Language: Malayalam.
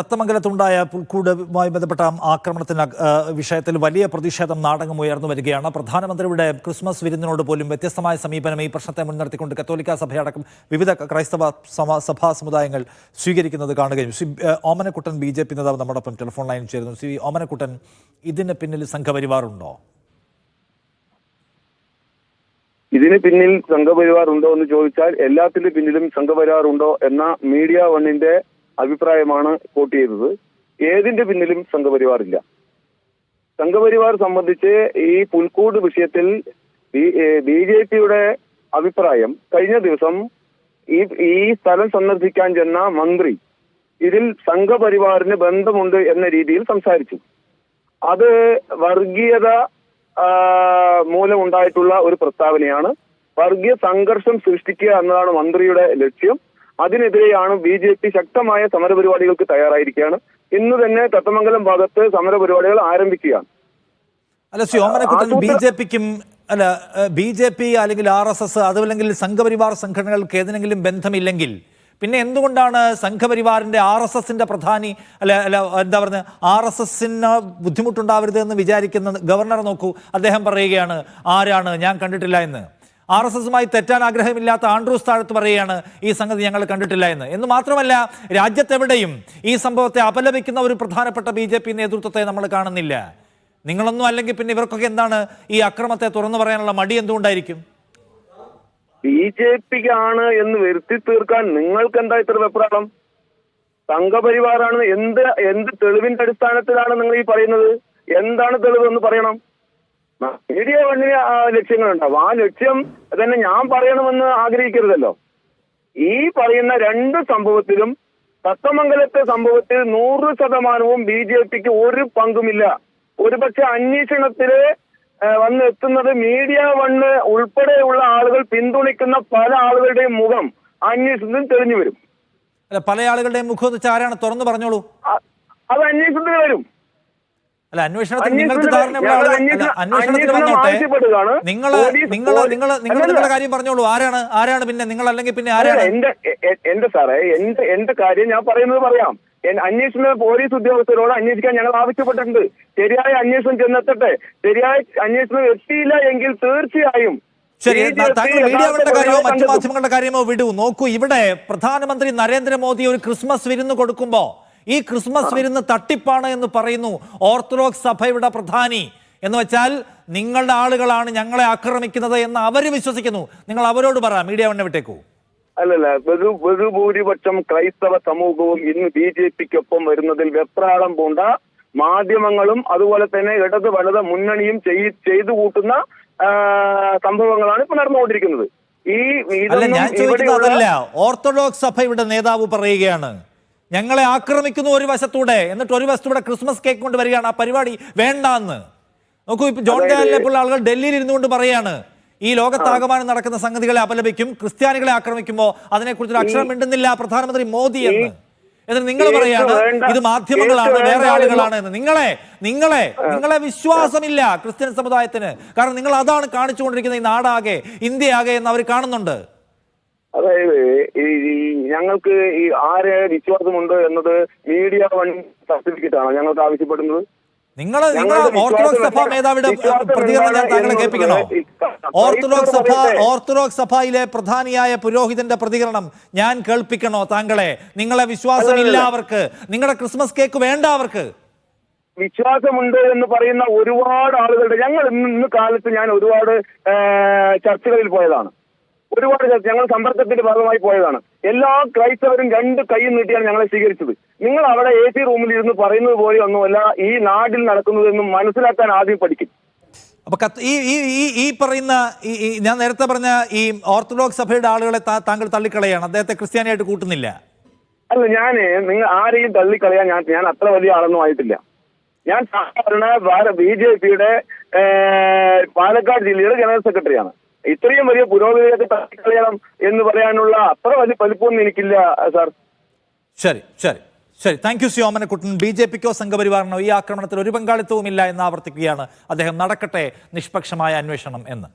തത്തമംഗലത്തുണ്ടായ പുൽക്കൂടുമായി ബന്ധപ്പെട്ട ആക്രമണത്തിന് വിഷയത്തിൽ വലിയ പ്രതിഷേധം നാടകം ഉയർന്നു വരികയാണ്. പ്രധാനമന്ത്രിയുടെ ക്രിസ്മസ് വിരുന്നിനോട് പോലും വ്യത്യസ്തമായ സമീപനം ഈ പ്രശ്നത്തെ മുൻനിർത്തിക്കൊണ്ട് കത്തോലിക്ക സഭയടക്കം വിവിധ ക്രൈസ്തവ സഭാ സമുദായങ്ങൾ സ്വീകരിക്കുന്നത് കാണുകയും ഓമനക്കുട്ടൻ ബി ജെ പി നേതാവ് നമ്മോടൊപ്പം ടെലിഫോൺ ലൈനിൽ ചേരുന്നു. ശ്രീ ഓമനക്കുട്ടൻ ഇതിന് പിന്നിൽ സംഘപരിവാറുണ്ടോ? ഇതിന് പിന്നിൽ സംഘപരിവാർ ഉണ്ടോ എന്ന് ചോദിച്ചാൽ എല്ലാത്തിന്റെ പിന്നിലും സംഘപരിവാർ ഉണ്ടോ എന്ന മീഡിയ വണ്ണിന്റെ അഭിപ്രായമാണ് കോട്ട് ചെയ്തത്. ഏതിന്റെ പിന്നിലും സംഘപരിവാർ ഇല്ല. സംഘപരിവാർ സംബന്ധിച്ച് ഈ പുൽക്കൂട് വിഷയത്തിൽ ബി ജെ പിയുടെ അഭിപ്രായം കഴിഞ്ഞ ദിവസം ഈ ഈ സ്ഥലം സന്ദർശിക്കാൻ ചെന്ന മന്ത്രി ഇതിൽ സംഘപരിവാറിന് ബന്ധമുണ്ട് എന്ന രീതിയിൽ സംസാരിച്ചു. അത് വർഗീയത മൂലമുണ്ടായിട്ടുള്ള ഒരു പ്രസ്താവനയാണ്. വർഗീയ സംഘർഷം സൃഷ്ടിക്കുക എന്നതാണ് മന്ത്രിയുടെ ലക്ഷ്യം. അതിനെതിരെയാണ് ബി ജെ പി ശക്തമായ സമരപരിപാടികൾക്ക് തയ്യാറായിരിക്കുകയാണ്. ഇന്ന് തന്നെ തത്തമംഗലം ഭാഗത്ത് സമരപരിപാടികൾ ആരംഭിക്കുകയാണ്. അല്ല ആസൂത്രണ- ബി ജെ പിക്കും അല്ല ബി ജെ പി അല്ലെങ്കിൽ ആർ എസ് എസ് അതുമല്ലെങ്കിൽ സംഘപരിവാർ സംഘടനകൾക്ക് ഏതെങ്കിലും ബന്ധമില്ലെങ്കിൽ പിന്നെ എന്തുകൊണ്ടാണ് സംഘപരിവാറിന്റെ ആർ എസ് എസിന്റെ പ്രധാനി അല്ല അല്ല എന്താ പറയുക ആർ എസ് എസിന് ബുദ്ധിമുട്ടുണ്ടാവരുത് എന്ന് വിചാരിക്കുന്ന ഗവർണർ നോക്കൂ. അദ്ദേഹം പറയുകയാണ് ആരാണ്? ഞാൻ കണ്ടിട്ടില്ല എന്ന്. ആർ എസ് എസുമായി തെറ്റാൻ ആഗ്രഹമില്ലാത്ത ആൻഡ്രൂസ് താഴത്ത് പറയുകയാണ് ഈ സംഗതി ഞങ്ങൾ കണ്ടിട്ടില്ല എന്ന്. എന്ന് മാത്രമല്ല രാജ്യത്തെവിടെയും ഈ സംഭവത്തെ അപലപിക്കുന്ന ഒരു പ്രധാനപ്പെട്ട ബി നേതൃത്വത്തെ നമ്മൾ കാണുന്നില്ല. നിങ്ങളൊന്നും അല്ലെങ്കിൽ പിന്നെ ഇവർക്കൊക്കെ എന്താണ് ഈ അക്രമത്തെ തുറന്നു പറയാനുള്ള മടി എന്തുകൊണ്ടായിരിക്കും? ബി ജെ പിക്കാണ് എന്ന് വരുത്തി തീർക്കാൻ നിങ്ങൾക്ക് എന്താ ഇത്ര വെപ്രാളം? സംഘപരിവാറാണ് എന്ത് എന്ത് തെളിവിന്റെ അടിസ്ഥാനത്തിലാണ് നിങ്ങൾ ഈ പറയുന്നത്? എന്താണ് തെളിവ് എന്ന് പറയണം? മീഡിയ വണ്ണിന് ലക്ഷ്യങ്ങളുണ്ടാവും ആ ലക്ഷ്യം തന്നെ ഞാൻ പറയണമെന്ന് ആഗ്രഹിക്കരുതല്ലോ. ഈ പറയുന്ന രണ്ട് സംഭവത്തിലും തത്തമംഗലത്തെ സംഭവത്തിൽ നൂറ് ശതമാനവും ബി ജെ പിക്ക് ഒരു പങ്കുമില്ല. ഒരുപക്ഷെ അന്വേഷണത്തിൽ ഏഹ്, വന്ന് എത്തുന്നത് മീഡിയ വണ്ണ് ഉൾപ്പെടെയുള്ള ആളുകൾ പിന്തുണയ്ക്കുന്ന പല ആളുകളുടെയും മുഖം അന്വേഷണത്തിൽ തെളിഞ്ഞു വരും. പല ആളുകളുടെയും മുഖം ആരാണ് തുറന്നു പറഞ്ഞോളൂ. അത് അന്വേഷണത്തിന് വരും. അല്ല അന്വേഷണത്തിൽ നിങ്ങൾക്ക് ധാരണയുള്ള അന്വേഷണത്തിൽ അന്വേഷണം വന്നോട്ടെ. നിങ്ങൾ നിങ്ങൾ നിങ്ങൾ നിങ്ങൾ നിങ്ങളുടെ കാര്യം പറഞ്ഞോളൂ. ആരാണ് ആരാണ് പിന്നെ? നിങ്ങൾ അല്ലെങ്കിൽ പിന്നെ ആരാണ്? എന്റെ സാറേ എന്റെ എന്റെ കാര്യം ഞാൻ പറയുന്നത് പറയാം. അന്വേഷണ പോലീസ് ഉദ്യോഗസ്ഥരോട് അന്വേഷിക്കാൻ ഞങ്ങൾ ആവശ്യപ്പെട്ടിട്ടുണ്ട്. ശരിയായ അന്വേഷണം ചെന്നെത്തട്ടെ. ശരിയായ അന്വേഷണം എത്തിയില്ല എങ്കിൽ തീർച്ചയായും ശരി താങ്കൾ മീഡിയകളുടെ കാര്യമോ? മറ്റു മാധ്യമങ്ങളുടെ കാര്യമോ വിടൂ. നോക്കൂ ഇവിടെ പ്രധാനമന്ത്രി നരേന്ദ്രമോദി ഒരു ക്രിസ്മസ് വിരുന്ന് കൊടുക്കുമ്പോ ഈ ക്രിസ്മസ് വരുന്ന തട്ടിപ്പാണ് എന്ന് പറയുന്നു ഓർത്തഡോക്സ് സഭയുടെ പ്രധാനി. എന്ന് വെച്ചാൽ നിങ്ങളുടെ ആളുകളാണ് ഞങ്ങളെ ആക്രമിക്കുന്നത് എന്ന് അവർ വിശ്വസിക്കുന്നു. നിങ്ങൾ അവരോട് പറ മീഡിയ വണ്ണ വിട്ടേക്കൂ. അല്ലല്ല ബഹു ബഹുഭൂരിപക്ഷം ക്രൈസ്തവ സമൂഹവും ഇന്ന് ബി ജെ പിക്കൊപ്പം വരുന്നതിൽ വെപ്രാളം പൂണ്ട മാധ്യമങ്ങളും അതുപോലെ തന്നെ ഇടത് വലത് മുന്നണിയും ചെയ്- ചെയ്തു കൂട്ടുന്ന സംഭവങ്ങളാണ് ഇപ്പൊ നടന്നുകൊണ്ടിരിക്കുന്നത്. ഈ അതല്ല. ഓർത്തഡോക്സ് സഭയുടെ നേതാവ് പറയുകയാണ്. ഞങ്ങളെ ആക്രമിക്കുന്നു ഒരു വശത്തൂടെ. എന്നിട്ട് ഒരു വശത്തൂടെ ക്രിസ്മസ് കേക്ക് കൊണ്ട് വരികയാണ്. ആ പരിപാടി വേണ്ടാന്ന്. നോക്കൂ ഇപ്പൊ ജോൺ ഗാലിനെ പോലുള്ള ആളുകൾ ഡൽഹിയിൽ ഇരുന്നുകൊണ്ട് പറയാണ്. ഈ ലോകത്താകമാനം നടക്കുന്ന സംഗതികളെ അപലപിക്കും. ക്രിസ്ത്യാനികളെ ആക്രമിക്കുമ്പോൾ അതിനെക്കുറിച്ച് ഒരു അക്ഷരം മിണ്ടുന്നില്ല പ്രധാനമന്ത്രി മോദി എന്ന്. എന്നിട്ട് നിങ്ങൾ പറയാണ് ഇത് മാധ്യമങ്ങളാണ് വേറെ ആളുകളാണ് എന്ന്. നിങ്ങളെ നിങ്ങളെ നിങ്ങളെ വിശ്വാസമില്ല ക്രിസ്ത്യൻ സമുദായത്തിന്. കാരണം നിങ്ങൾ അതാണ് കാണിച്ചുകൊണ്ടിരിക്കുന്നത് ഈ നാടാകെ ഇന്ത്യയാകെ എന്ന് അവർ കാണുന്നുണ്ട്. അതായത് ഈ ഞങ്ങൾക്ക് ഈ ആരെ വിശ്വാസമുണ്ട് എന്നത് മീഡിയ വൺ സർട്ടിഫിക്കറ്റ് ആണ് ഞങ്ങൾക്ക് ആവശ്യപ്പെടുന്നത്. നിങ്ങൾ നിങ്ങൾ ഓർത്തഡോക്സ് സഭ മേധാവിയുടെ പ്രതികരണം ഞാൻ താങ്കളെ കേൾപ്പിക്കണോ? ഓർത്തഡോക്സ് സഭ ഓർത്തഡോക്സ് സഭയിലെ പ്രധാനിയായ പുരോഹിതന്റെ പ്രതികരണം ഞാൻ കേൾപ്പിക്കണോ താങ്കളെ? നിങ്ങളെ വിശ്വാസമില്ല ഇല്ല അവർക്ക്. നിങ്ങളുടെ ക്രിസ്മസ് കേക്ക് വേണ്ട അവർക്ക്. വിശ്വാസമുണ്ട് എന്ന് പറയുന്ന ഒരുപാട് ആളുകളുടെ ഞങ്ങൾ ഇന്ന് ഇന്ന് കാലത്ത് ഞാൻ ഒരുപാട് ചർച്ചകളിൽ പോയതാണ്. ഒരുപാട് ചർച്ച ഞങ്ങൾ സമ്പർക്കത്തിന്റെ ഭാഗമായി പോയതാണ്. എല്ലാ ക്രൈസ്തവരും രണ്ട് കൈ നീട്ടിയാണ് ഞങ്ങളെ സ്വീകരിച്ചത്. നിങ്ങൾ അവിടെ എ സി റൂമിൽ ഇരുന്ന് പറയുന്നത് പോലെ ഒന്നുമല്ല ഈ നാട്ടിൽ നടക്കുന്നതെന്നും മനസ്സിലാക്കാൻ ആദ്യം പഠിക്കും. അപ്പൊ ഈ ഈ ഈ പറയുന്ന ഈ ഈ ഞാൻ നേരത്തെ പറഞ്ഞ ഈ ഓർത്തഡോക്സ് സഭയുടെ ആളുകളെ താങ്കൾ തള്ളിക്കളയാണ്. അദ്ദേഹത്തെ ക്രിസ്ത്യാനിയായിട്ട് കൂട്ടുന്നില്ല. അല്ല ഞാൻ നിങ്ങൾ ആരെയും തള്ളിക്കളയാൻ ഞാൻ ഞാൻ അത്ര വലിയ ആളൊന്നും ആയിട്ടില്ല. ഞാൻ സാധാരണ ബി ജെ പിയുടെ പാലക്കാട് ജില്ലയുടെ ജനറൽ സെക്രട്ടറിയാണ്. ഇത്രയും വലിയ പുരോഗതിയൊക്കെ തട്ടിക്കളയണം എന്ന് പറയാനുള്ള അത്ര വലിയ വലിപ്പമൊന്നും എനിക്കില്ല സാർ. ശരി ശരി ശരി. താങ്ക് യു സ്യോമനക്കുട്ടൻ ബി ജെ പിക്കോ സംഘപരിവാറിനോ ഈ ആക്രമണത്തിൽ ഒരു പങ്കാളിത്തവുമില്ല എന്ന് ആവർത്തിക്കുകയാണ്. അദ്ദേഹം നടക്കട്ടെ നിഷ്പക്ഷമായ അന്വേഷണം എന്ന്.